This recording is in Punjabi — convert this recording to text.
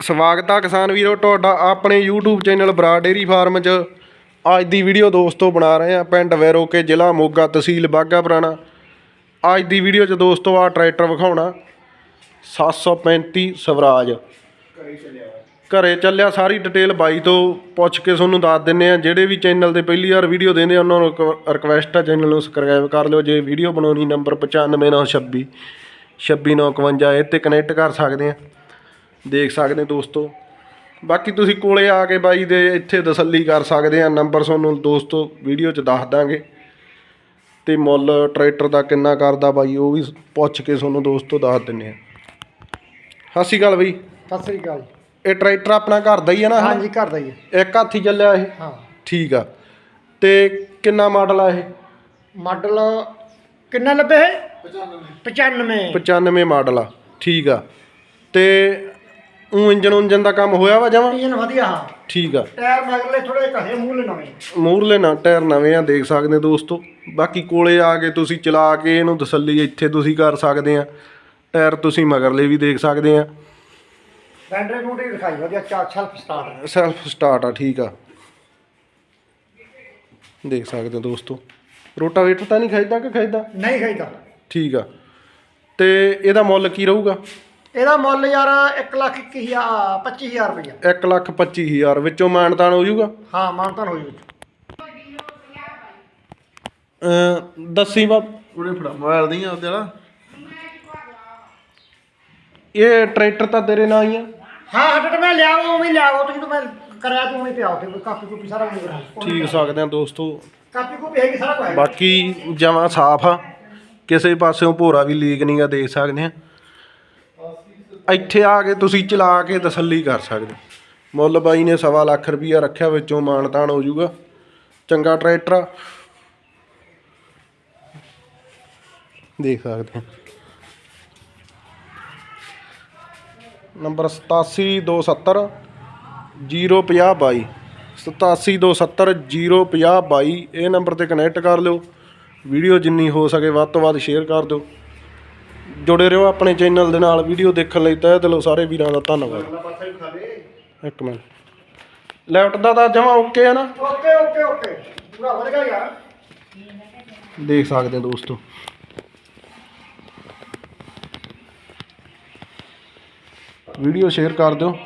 ਸਵਾਗਤ ਆ ਕਿਸਾਨ ਵੀਰੋ, ਤੁਹਾਡਾ ਆਪਣੇ YouTube ਚੈਨਲ ਬਰਾ ਡੇਰੀ ਫਾਰਮ 'ਚ। ਅੱਜ ਦੀ ਵੀਡੀਓ ਦੋਸਤੋ ਬਣਾ ਰਹੇ ਆ ਪਿੰਡ ਵੈਰੋਕੇ ਜ਼ਿਲ੍ਹਾ ਮੋਗਾ ਤਹਿਸੀਲ ਬਾਗਾ ਪੁਰਾਣਾ। ਅੱਜ ਦੀ ਵੀਡੀਓ 'ਚ ਦੋਸਤੋ ਆ ਟਰੈਕਟਰ ਵਿਖਾਉਣਾ। 735 ਸਵਰਾਜ। ਘਰੇ ਚੱਲਿਆ ਸਾਰੀ ਡਿਟੇਲ ਬਾਈ ਤੋਂ ਪੁੱਛ ਕੇ ਤੁਹਾਨੂੰ ਦੱਸ ਦਿੰਨੇ ਆ। ਜਿਹੜੇ ਵੀ ਚੈਨਲ ਤੇ ਪਹਿਲੀ ਵਾਰ ਵੀਡੀਓ ਦਿੰਦੇ ਆ, ਉਹਨਾਂ ਨੂੰ ਰਿਕਵੈਸਟ ਆ ਚੈਨਲ ਨੂੰ ਸਬਸਕ੍ਰਾਈਬ ਕਰ ਲਿਓ। ਜੇ ਵੀਡੀਓ ਬਣਾਉਣੀ, ਨੰਬਰ 95926 26951 ਇਹ ਤੇ ਕਨੈਕਟ ਕਰ ਸਕਦੇ ਆ। ਦੇਖ ਸਕਦੇ ਦੋਸਤੋ। ਬਾਕੀ ਤੁਸੀਂ ਕੋਲੇ ਆ ਕੇ ਬਾਈ ਦੇ ਇੱਥੇ ਤਸੱਲੀ ਕਰ ਸਕਦੇ ਆ ਨੰਬਰ ਤੁਹਾਨੂੰ ਦੋਸਤੋ ਵੀਡੀਓ 'ਚ ਦੱਸ ਦਾਂਗੇ। ਤੇ ਮੁੱਲ ਟਰੈਕਟਰ ਦਾ ਕਿੰਨਾ ਕਰਦਾ ਬਾਈ ਉਹ ਵੀ ਪੁੱਛ ਕੇ ਤੁਹਾਨੂੰ ਦੋਸਤੋ ਦੱਸ ਦਿੰਨੇ ਆ। ਸਤਿ ਸ਼੍ਰੀ ਅਕਾਲ ਬਈ। ਸਤਿ ਸ੍ਰੀ ਅਕਾਲ। ਇਹ ਟਰੈਕਟਰ ਆਪਣਾ ਘਰ ਦਾ ਹੀ ਹੈ ਨਾ ਹਾਂਜੀ ਘਰ ਦਾ ਹੀ ਹੈ ਇੱਕ ਹੱਥ ਹੀ ਚੱਲਿਆ ਇਹ? ਹਾਂ। ਠੀਕ ਆ। ਤੇ ਕਿੰਨਾ ਮਾਡਲ ਆ ਇਹ? ਮਾਡਲ ਕਿੰਨਾ ਲੱਭੇ ਹੈ 95 95 ਮਾਡਲ ਆ। ਠੀਕ ਆ। ਤੇ ਉਹ ਇੰਜਨ ਉਂਜਨ ਦਾ ਕੰਮ ਹੋਇਆ ਵਾ ਜਮਾਂ? ਇੰਜਨ ਵਧੀਆ। ਹਾਂ ਠੀਕ ਆ। ਟਾਇਰ ਮਗਰਲੇ ਥੋੜੇ ਘਸੇ ਮੂਹਲੇ ਨਵੇਂ। ਮੂਰਲੇ ਨਾ ਟਾਇਰ ਨਵੇਂ ਆ ਦੇਖ ਸਕਦੇ ਹੋ ਦੋਸਤੋ। ਬਾਕੀ ਕੋਲੇ ਆ ਕੇ ਤੁਸੀਂ ਚਲਾ ਕੇ ਇਹਨੂੰ ਤਸੱਲੀ ਇੱਥੇ ਤੁਸੀਂ ਕਰ ਸਕਦੇ ਆ। ਟਾਇਰ ਤੁਸੀਂ ਮਗਰਲੇ ਵੀ ਦੇਖ ਸਕਦੇ ਆ। ਬੈਟਰੀ ਬੂਟਰੀ ਦਿਖਾਈ ਵਧੀਆ ਚਾਰ ਸੈਲਫ ਸਟਾਰਟ ਸੈਲਫ ਸਟਾਰਟ ਆ ਠੀਕ ਆ। ਦੇਖ ਸਕਦੇ ਹੋ ਦੋਸਤੋ। ਰੋਟਾਵੇਟਰ ਤਾਂ ਨਹੀਂ ਖਰੀਦਾ ਕਿ ਖਰੀਦਾ ਨਹੀਂ ਖਾਈਦਾ ਠੀਕ ਆ। ਤੇ ਇਹਦਾ ਮੁੱਲ ਕੀ ਰਹੂਗਾ? ਇਹਦਾ ਮੁੱਲ ਯਾਰ 1 ਲੱਖ 21000 25000 ਰੁਪਇਆ 1 ਲੱਖ 25 ਹਜ਼ਾਰ ਵਿੱਚੋਂ ਮਾਨਤਾਨ ਹੋ ਜਾਊਗਾ? ਹਾਂ ਮਾਨਤਾਨ ਵਿੱਚ। ਅਮ ਦੱਸੀ ਬਾ ਉਹਨੇ ਫੜਾ ਮਾਰਦੀ ਆ ਉਹਦੇ ਵਾਲਾ ਇਹ ਟਰੈਕਟਰ ਤਾਂ ਤੇਰੇ ਨਾਲ ਹੀ ਆ। ਹਾਂ ਹੱਟ ਮੈਂ ਲਿਆਓ ਉਵੇਂ ਲਿਆਓ ਤੁਸੀਂ ਤਾਂ ਮੈਂ ਕਰਿਆ ਤੂੰ ਉਵੇਂ ਪਿਆਓ ਤੇ ਕਾਪੀ ਕੁਪੀ ਸਾਰਾ ਕੁਝ ਕਰਾ ਠੀਕ ਸਕਦੇ ਆ ਦੋਸਤੋ। ਕਾਪੀ ਕੁਪੀ ਹੈਗੀ ਸਾਰਾ ਕੁਝ। ਬਾਕੀ ਜਮਾਂ ਸਾਫ਼ ਆ। ਕਿਸੇ ਪਾਸਿਓਂ ਭੋਰਾ ਵੀ ਲੀਕ ਨਹੀਂਗਾ ਦੇਖ ਸਕਦੇ ਆ। ਇੱਥੇ ਆ ਕੇ ਤੁਸੀਂ ਚਲਾ ਕੇ ਤਸੱਲੀ ਕਰ ਸਕਦੇ ਮੁੱਲ ਬਾਈ ਨੇ ਸਵਾ ਲੱਖ ਰੁਪਈਆ ਰੱਖਿਆ, ਵਿੱਚੋਂ ਮਾਨਤਾਨ ਹੋ ਜਾਊਗਾ। ਚੰਗਾ ਟਰੈਕਟਰ ਆ। ਦੇਖ ਸਕਦੇ ਹੋ। ਨੰਬਰ 87270 05022 87270 05022 ਇਹ ਨੰਬਰ ਤੇ ਕਨੈਕਟ ਕਰ ਲਿਓ। ਵੀਡੀਓ ਜਿੰਨੀ ਹੋ ਸਕੇ ਵੱਧ ਤੋਂ ਵੱਧ ਸ਼ੇਅਰ ਕਰ ਦਿਓ। ਜੁੜੇ ਰਹੋ ਆਪਣੇ ਚੈਨਲ ਦੇ ਨਾਲ ਵੀਡੀਓ ਦੇਖਣ ਲਈ ਤਹਿ ਦਿਲੋਂ ਸਾਰੇ ਵੀਰਾਂ ਦਾ ਧੰਨਵਾਦ। ਇੱਕ ਮਿੰਟ। ਲੈਫਟ ਦਾ ਤਾਂ ਜਮਾ ਓਕੇ ਹੈ ਨਾ? Okay okay okay. ਪੂਰਾ ਵਧੀਆ ਯਾਰ। ਦੇਖ ਸਕਦੇ ਹੋ ਦੋਸਤੋ। ਵੀਡੀਓ ਸ਼ੇਅਰ ਕਰ ਦਿਓ।